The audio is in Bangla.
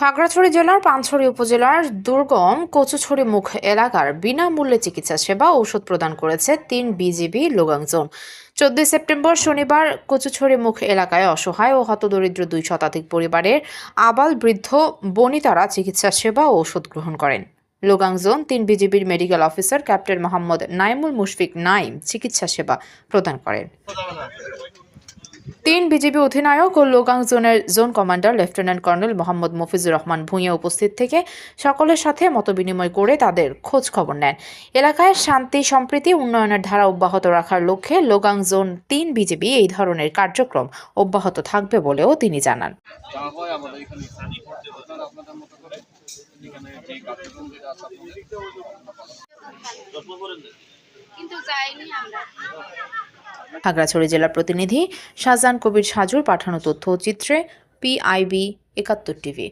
খাগড়াছড়ি জেলার পানছড়ি উপজেলার দুর্গম কচুছড়ি মুখ এলাকার বিনামূল্যে চিকিৎসা সেবা ও ওষুধ প্রদান করেছে তিন বিজিবি লোগাংজন। চোদ্দই সেপ্টেম্বর শনিবার কচুছড়ি মুখ এলাকায় অসহায় ও হতদরিদ্র দুই শতাধিক পরিবারের আবাল বৃদ্ধ বনিতারা চিকিৎসা সেবা ও ওষুধ গ্রহণ করেন। লোগাংজন তিন বিজিবির medical officer captain Mohammad Naimul Mushfiq Naim চিকিৎসা সেবা প্রদান করেন। তিন বিজিবি অধিনায়ক ও লোগাং জোনের zone commander, lieutenant colonel Mohammad Mofizur Rahman Bhuiyan উপস্থিত থেকে সকলের সাথে মতবিনিময় করে তাদের খোঁজ খবর নেন। এলাকায় শান্তি, সম্প্রীতি, উন্নয়নের ধারা অব্যাহত রাখার লক্ষ্যে লোগাং জোন তিন বিজিবি এই ধরনের কার্যক্রম অব্যাহত থাকবে বলেও তিনি জানান। কিন্তু যাইনি আমরা। খাগড়াছড়ি জেলার প্রতিনিধি শাহজাহান কবির সাজুর পাঠানো তথ্য চিত্রে পিআইবি একাত্তর টিভি।